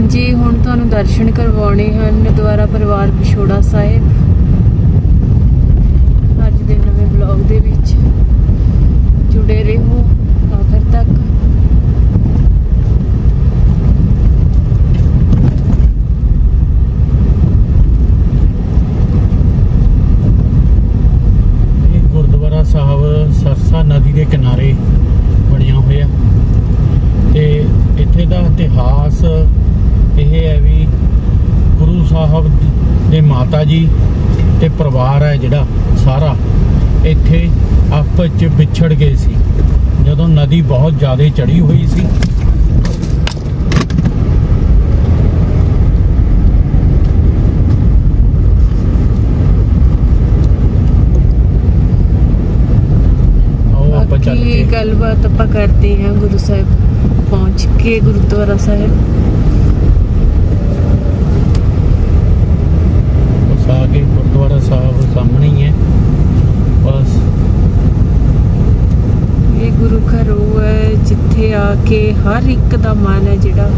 ਹਾਂਜੀ, ਹੁਣ ਤੁਹਾਨੂੰ ਦਰਸ਼ਨ ਕਰਵਾਉਣੇ ਹਨ ਦੁਆਰਾ ਪਰਿਵਾਰ ਵਿਛੋੜਾ ਸਾਹਿਬ। ਅੱਜ ਦੇ ਨਵੇਂ ਬਲੌਗ ਦੇ ਵਿੱਚ ਜੁੜੇ ਰਹੋ ਆਖਰ ਤੱਕ ਇਹ ਗੁਰਦੁਆਰਾ ਸਾਹਿਬ ਸਰਸਾ ਨਦੀ ਦੇ ਕਿਨਾਰੇ ਬਣਿਆ ਹੋਇਆ ਤੇ ਇੱਥੇ ਦਾ ਇਤਿਹਾਸ ਇਹ ਹੈ ਵੀ ਗੁਰੂ ਸਾਹਿਬ ਦੇ ਮਾਤਾ ਜੀ ਤੇ ਪਰਿਵਾਰ ਹੈ ਜਿਹੜਾ ਸਾਰਾ ਇੱਥੇ ਆਪਸ ਚ ਵਿਛੜ ਗਏ ਸੀ। ਜਦੋਂ ਨਦੀ ਬਹੁਤ ਜ਼ਿਆਦਾ ਚੜੀ ਹੋਈ ਸੀ। ਗੱਲਬਾਤ ਆਪਾਂ ਕਰਦੇ ਹਾਂ ਗੁਰੂ ਸਾਹਿਬ ਪਹੁੰਚ ਕੇ ਗੁਰਦੁਆਰਾ ਸਾਹਿਬ ਬਸ ਆ ਕੇ ਗੁਰਦੁਆਰਾ ਸਾਹਿਬ ਸਾਹਮਣੇ ਹੀ ਹੈ ਬਸ ਇਹ ਹੈ ਜਿੱਥੇ ਆ ਕੇ ਹਰ ਇੱਕ ਦਾ ਮਨ ਹੈ ਜਿਹੜਾ।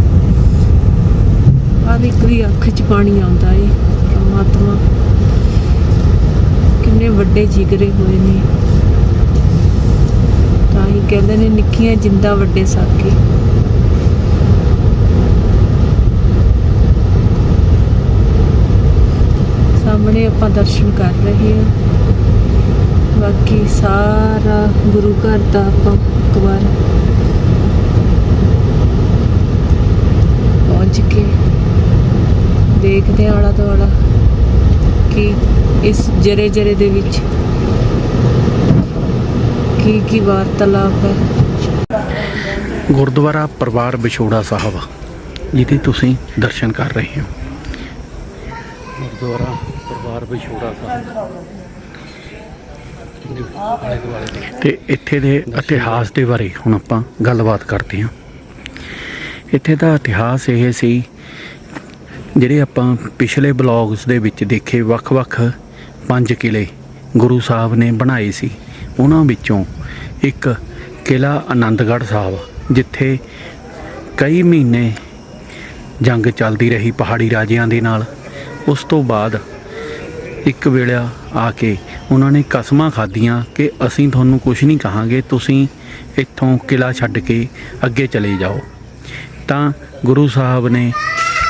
ਹਰ ਇੱਕ ਦੀ ਅੱਖ 'ਚ ਪਾਣੀ ਆਉਂਦਾ ਏ। ਪਰਮਾਤਮਾ ਕਿੰਨੇ ਵੱਡੇ ਜਿਗਰੇ ਹੋਏ ਨੇ। ਤਾਂ ਹੀ ਕਹਿੰਦੇ ਨੇ ਨਿੱਕੀਆਂ ਜਿੰਦਾ ਵੱਡੇ ਸਾਕੇ। ਸਾਹਮਣੇ ਆਪਾਂ ਦਰਸ਼ਨ ਕਰ ਰਹੇ ਹਾਂ। ਬਾਕੀ ਸਾਰਾ ਗੁਰੂ ਘਰ ਦਾ ਆਪਾਂ ਇੱਕ ਵਾਰ ਪਹੁੰਚ ਕੇ ਦੇਖਦੇ ਹਾਂ ਆਲਾ ਦੁਆਲਾ ਕਿ ਇਸ ਜਰੇ ਜਰੇ ਦੇ ਵਿੱਚ ਕੀ ਕੀ ਵਾਰਤਾਲਾਪ ਹੈ। ਗੁਰਦੁਆਰਾ ਪਰਿਵਾਰ ਵਿਛੋੜਾ ਸਾਹਿਬ ਜਿਹਦੇ ਤੁਸੀਂ ਦਰਸ਼ਨ ਕਰ ਰਹੇ ਹੋ। ਗੁਰਦੁਆਰਾ ਪਰਿਵਾਰ ਵਿਛੋੜਾ ਸਾਹਿਬ। ਤੇ ਇੱਥੇ ਦੇ ਇਤਿਹਾਸ ਦੇ ਬਾਰੇ ਹੁਣ ਆਪਾਂ ਗੱਲਬਾਤ ਕਰਦੇ ਹਾਂ। ਇੱਥੇ ਦਾ ਇਤਿਹਾਸ ਇਹ ਸੀ, ਜਿਹੜੇ ਆਪਾਂ ਪਿਛਲੇ ਬਲੌਗਸ ਦੇ ਵਿੱਚ ਦੇਖੇ ਵੱਖ-ਵੱਖ ਪੰਜ ਕਿਲੇ ਗੁਰੂ ਸਾਹਿਬ ਨੇ ਬਣਾਏ ਸੀ। ਉਹਨਾਂ ਵਿੱਚੋਂ ਇੱਕ ਕਿਲਾ ਆਨੰਦਗੜ੍ਹ ਸਾਹਿਬ, ਜਿੱਥੇ ਕਈ ਮਹੀਨੇ ਜੰਗ ਚੱਲਦੀ ਰਹੀ ਪਹਾੜੀ ਰਾਜਿਆਂ ਦੇ ਨਾਲ। ਉਸ ਤੋਂ ਬਾਅਦ ਇੱਕ ਵੇਲਾ ਆ ਕੇ ਉਹਨਾਂ ਨੇ ਕਸਮਾਂ ਖਾਧੀਆਂ ਕਿ ਅਸੀਂ ਤੁਹਾਨੂੰ ਕੁਝ ਨਹੀਂ ਕਹਾਂਗੇ, ਤੁਸੀਂ ਇੱਥੋਂ ਕਿਲਾ ਛੱਡ ਕੇ ਅੱਗੇ ਚਲੇ ਜਾਓ। ਤਾਂ ਗੁਰੂ ਸਾਹਿਬ ਨੇ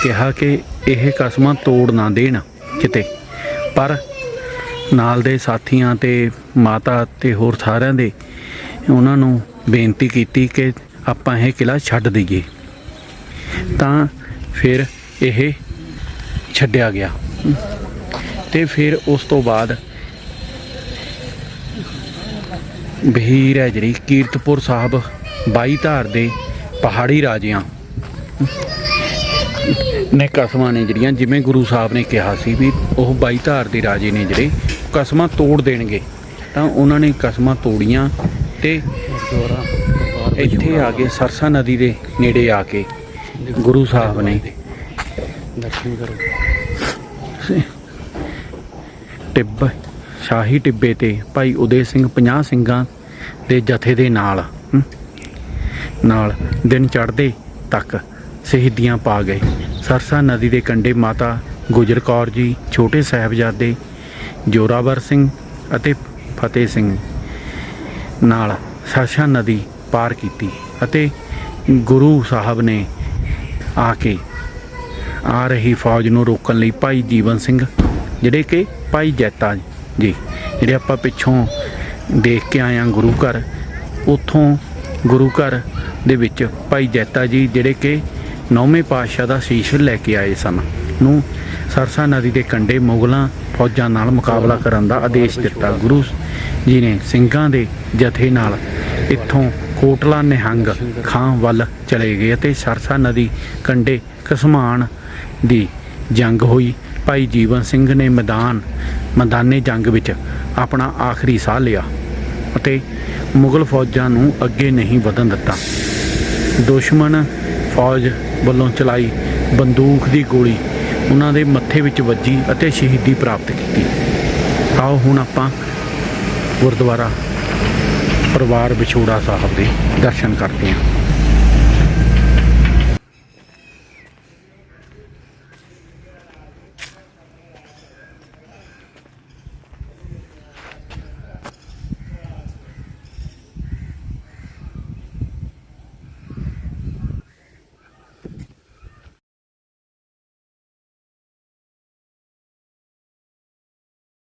ਕਿਹਾ ਕਿ ਇਹ ਕਸਮਾਂ ਤੋੜ ਨਾ ਦੇਣ ਕਿਤੇ। ਪਰ ਨਾਲ ਦੇ ਸਾਥੀਆਂ ਤੇ ਮਾਤਾ ਤੇ ਹੋਰ ਸਾਰਿਆਂ ਦੇ ਉਹਨਾਂ ਨੂੰ ਬੇਨਤੀ ਕੀਤੀ ਕਿ ਆਪਾਂ ਇਹ ਕਿਲਾ ਛੱਡ ਦਈਏ। ਤਾਂ ਫਿਰ ਇਹ ਛੱਡਿਆ ਗਿਆ। ਤੇ ਫਿਰ ਉਸ ਤੋਂ ਬਾਅਦ ਬਹੀਰ ਹੈ ਜਿਹੜੀ ਕੀਰਤਪੁਰ ਸਾਹਿਬ ਬਾਈ ਧਾਰ ਦੇ ਪਹਾੜੀ ਰਾਜਿਆਂ ਨੇ ਕਸਮਾਂ ਨੇ ਜਿਹੜੀਆਂ, ਜਿਵੇਂ ਗੁਰੂ ਸਾਹਿਬ ਨੇ ਕਿਹਾ ਸੀ ਵੀ ਉਹ ਬਾਈ ਧਾਰ ਦੇ ਰਾਜੇ ਨੇ ਜਿਹੜੇ ਕਸਮਾਂ ਤੋੜ ਦੇਣਗੇ, ਤਾਂ ਉਹਨਾਂ ਨੇ ਕਸਮਾਂ ਤੋੜੀਆਂ ਤੇ ਇੱਥੇ ਆ ਕੇ ਸਰਸਾ ਨਦੀ ਦੇ ਨੇੜੇ ਆ ਕੇ ਗੁਰੂ ਸਾਹਿਬ ਨੇ ਦਰਸ਼ਨ ਕਰੋ। ਟਿੱਬ, ਸ਼ਾਹੀ ਟਿੱਬੇ ਤੇ ਭਾਈ ਉਦੇ ਸਿੰਘ 50 ਸਿੰਘਾਂ ਦੇ ਜਥੇ ਦੇ ਨਾਲ ਨਾਲ ਦਿਨ ਚੜ੍ਹਦੇ ਤੱਕ ਸ਼ਹੀਦੀਆਂ ਪਾ ਗਏ। ਸਰਸਾ ਨਦੀ ਦੇ ਕੰਢੇ ਮਾਤਾ ਗੁਜਰ ਕੌਰ ਜੀ, ਛੋਟੇ ਸਾਹਿਬਜ਼ਾਦੇ ਜੋਰਾਵਰ ਸਿੰਘ ਅਤੇ ਫਤਿਹ ਸਿੰਘ ਨਾਲ ਸਰਸਾ ਨਦੀ ਪਾਰ ਕੀਤੀ ਅਤੇ ਗੁਰੂ ਸਾਹਿਬ ਨੇ ਆ ਕੇ ਆ ਰਹੀ ਫੌਜ ਨੂੰ ਰੋਕਣ ਲਈ ਭਾਈ ਜੀਵਨ ਸਿੰਘ ਜਿਹੜੇ ਕਿ ਭਾਈ ਜੈਤਾ ਜੀ, ਜਿਹੜੇ ਆਪਾਂ ਪਿੱਛੋਂ ਦੇਖ ਕੇ ਆਏ ਹਾਂ ਗੁਰੂ ਘਰ, ਉਥੋਂ ਗੁਰੂ ਘਰ ਦੇ ਵਿੱਚ ਭਾਈ ਜੈਤਾ ਜੀ ਜਿਹੜੇ ਕਿ ਨੌਵੇਂ ਪਾਤਸ਼ਾਹ ਦਾ ਸ਼ੀਸ਼ ਲੈ ਕੇ ਆਏ ਸਨ, ਨੂੰ ਸਰਸਾ ਨਦੀ ਦੇ ਕੰਢੇ ਮੁਗਲਾਂ ਫੌਜਾਂ ਨਾਲ ਮੁਕਾਬਲਾ ਕਰਨ ਦਾ ਆਦੇਸ਼ ਦਿੱਤਾ। ਗੁਰੂ ਜੀ ਨੇ ਸਿੰਘਾਂ ਦੇ ਜਥੇ ਨਾਲ ਇੱਥੋਂ ਕੋਟਲਾ ਨਿਹੰਗ ਖਾਂ ਵੱਲ ਚਲੇ ਗਏ ਅਤੇ ਸਰਸਾ ਨਦੀ ਕੰਢੇ ਕਸਮਾਨ ਦੀ ਜੰਗ ਹੋਈ। ਭਾਈ ਜੀਵਨ ਸਿੰਘ ਨੇ ਮੈਦਾਨ, ਮੈਦਾਨੇ ਜੰਗ ਵਿੱਚ ਆਪਣਾ ਆਖਰੀ ਸਾਹ ਲਿਆ ਅਤੇ ਮੁਗਲ ਫੌਜਾਂ ਨੂੰ ਅੱਗੇ ਨਹੀਂ ਵਧਣ ਦਿੱਤਾ। ਦੁਸ਼ਮਣ ਫੌਜ ਵੱਲੋਂ ਚਲਾਈ ਬੰਦੂਕ ਦੀ ਗੋਲੀ ਉਹਨਾਂ ਦੇ ਮੱਥੇ ਵਿੱਚ ਵੱਜੀ ਅਤੇ ਸ਼ਹੀਦੀ ਪ੍ਰਾਪਤ ਕੀਤੀ। ਆਓ ਹੁਣ ਆਪਾਂ ਗੁਰਦੁਆਰਾ ਪਰਿਵਾਰ ਵਿਛੋੜਾ ਸਾਹਿਬ ਦੇ ਦਰਸ਼ਨ ਕਰਦੇ ਹਾਂ।